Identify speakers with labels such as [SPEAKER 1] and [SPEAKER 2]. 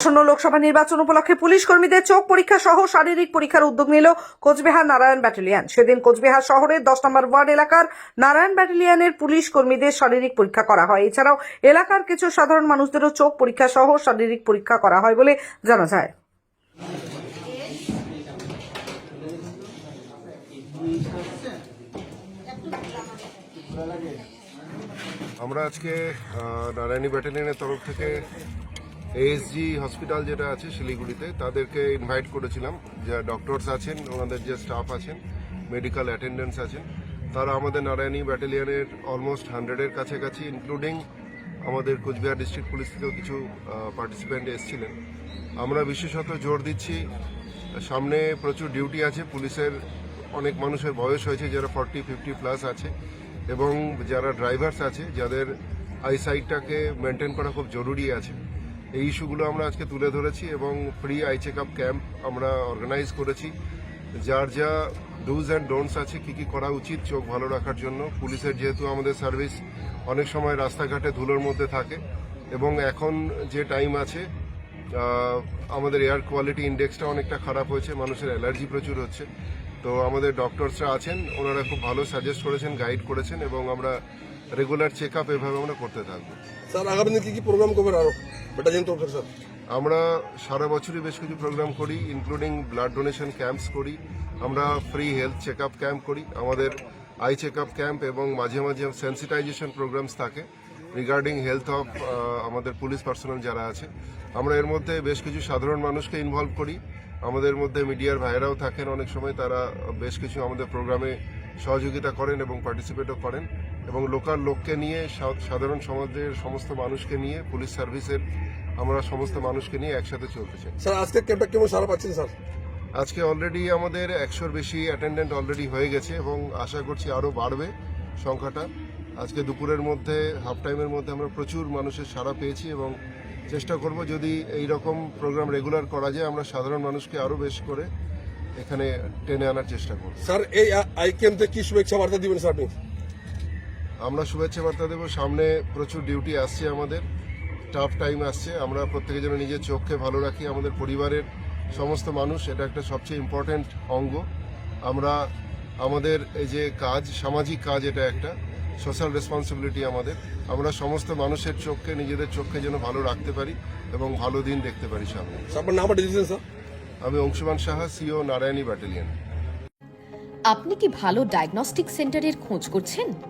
[SPEAKER 1] আসন্ন লোকসভা নির্বাচন উপলক্ষে পুলিশ কর্মীদের চোখ পরীক্ষা সহ শারীরিক পরীক্ষার উদ্যোগ নিল কোচবিহার নারায়ণ ব্যাটালিয়ান। সেদিন কোচবিহার শহরের দশ নম্বর ওয়ার্ড এলাকার নারায়ণ ব্যাটালিয়ানের পুলিশ কর্মীদের শারীরিক পরীক্ষা করা হয়। এছাড়াও এলাকার কিছু সাধারণ মানুষদেরও চোখ পরীক্ষা সহ শারীরিক পরীক্ষা করা হয় বলে জানা যায়।
[SPEAKER 2] আমরা আজকে নারায়ণী ব্যাটালিয়নের তরফ থেকে এএসজি হসপিটাল যেটা আছে শিলিগুড়িতে, তাদেরকে ইনভাইট করেছিলাম। যা ডক্টরস আছেন, ওনাদের যে স্টাফ আছেন মেডিকেল অ্যাটেন্ডেন্টস আছেন, তারা আমাদের নারায়ণী ব্যাটালিয়নের অলমোস্ট হান্ড্রেডের কাছাকাছি ইনক্লুডিং আমাদের কোচবিহার ডিস্ট্রিক্ট পুলিশ থেকেও কিছু পার্টিসিপেন্ট এসেছিলেন। আমরা বিশেষত জোর দিচ্ছি, সামনে প্রচুর ডিউটি আছে, পুলিশের অনেক মানুষের বয়স হয়েছে, যারা ফর্টি ফিফটি প্লাস আছে, এবং যারা ড্রাইভার্স আছে, যাদের আইসাইটটাকে মেনটেন করা খুব জরুরি আছে। এই ইস্যুগুলো আমরা আজকে তুলে ধরেছি এবং free eye check up camp আমরা অর্গানাইজ করেছি। যার যা ডুজ অ্যান্ড ডোন্টস আছে, কি কি করা উচিত চোখ ভালো রাখার জন্য। পুলিশের যেহেতু আমাদের সার্ভিস অনেক সময় রাস্তাঘাটে ধুলোর মধ্যে থাকে এবং এখন যে টাইম আছে আমাদের এয়ার কোয়ালিটি ইন্ডেক্সটা অনেকটা খারাপ হয়েছে, মানুষের অ্যালার্জি প্রচুর হচ্ছে। তো আমাদের ডক্টরসরা আছেন, ওনারা খুব ভালো সাজেস্ট করেছেন, গাইড করেছেন এবং আমরা রেগুলার চেক আপ এভাবে আমরা করতে থাকব।
[SPEAKER 3] স্যার আগামী দিন কি কি প্রোগ্রাম করবেন আরও? ব্যাটালিয়ন তরফ থেকে স্যার।
[SPEAKER 2] আমরা সারা বছরই বেশ কিছু প্রোগ্রাম করি ইনক্লুডিং ব্লাড ডোনেশন ক্যাম্পস করি আমরা free health check up camp করি আমাদের আই চেক আপ ক্যাম্প এবং মাঝে মাঝে সেন্সিটাইজেশন প্রোগ্রামস থাকে রিগার্ডিং হেলথ অফ আমাদের পুলিশ পার্সোনাল যারা আছে। আমরা এর মধ্যে বেশ কিছু সাধারণ মানুষকে ইনভলভ করি আমাদের মধ্যে মিডিয়ার ভাইরাও থাকেন অনেক সময় তারা বেশ কিছু আমাদের প্রোগ্রামে সহযোগিতা করেন এবং পার্টিসিপেটও করেন। এবং লোকাল লোককে নিয়ে সাধারণ সমাজের সমস্ত মানুষকে নিয়ে পুলিশ সার্ভিসের আমরা সমস্ত মানুষকে নিয়ে একসাথে চলতে চাই
[SPEAKER 3] স্যার আজকে ক্যাম্পটা কেমন সারা পাচ্ছেন স্যার?
[SPEAKER 2] আজকে অলরেডি আমাদের একশোর বেশি অ্যাটেন্ডেন্ট অলরেডি হয়ে গেছে এবং আশা করছি আরও বাড়বে সংখ্যাটা। আজকে দুপুরের মধ্যে হাফ টাইমের মধ্যে আমরা প্রচুর মানুষের সাড়া পেয়েছি এবং চেষ্টা করব যদি এই রকম প্রোগ্রাম রেগুলার করা যায় আমরা সাধারণ মানুষকে আরও বেশ করে এখানে টেনে আনার চেষ্টা করব।
[SPEAKER 3] স্যার এই আই ক্যাম্পে কি শুভেচ্ছা বার্তা দিবেন স্যার আপনি?
[SPEAKER 2] আমরা শুভেচ্ছা বার্তা দেবো। সামনে প্রচুর ডিউটি আসছে আমাদের। টাফ টাইম আসছে। আমরা প্রত্যেকে যেন নিজের চোখকে ভালো রাখি। আমাদের পরিবারের সমস্ত মানুষ এটা একটা সবচেয়ে ইম্পর্ট্যান্ট অঙ্গ। আমরা আমাদের এই যে কাজ সামাজিক কাজ এটা একটা সোশ্যাল রেসপন্সিবিলিটি আমাদের। আমরা সমস্ত মানুষের চোখকে নিজেদের চোখকে যেন ভালো রাখতে পারি এবং ভালো দিন দেখতে পারি সামনে। আমি অংশুমান সাহা সিও নারায়ণী ব্যাটালিয়ান।
[SPEAKER 4] আপনি কি ভালো ডায়াগনস্টিক সেন্টারের খোঁজ করছেন?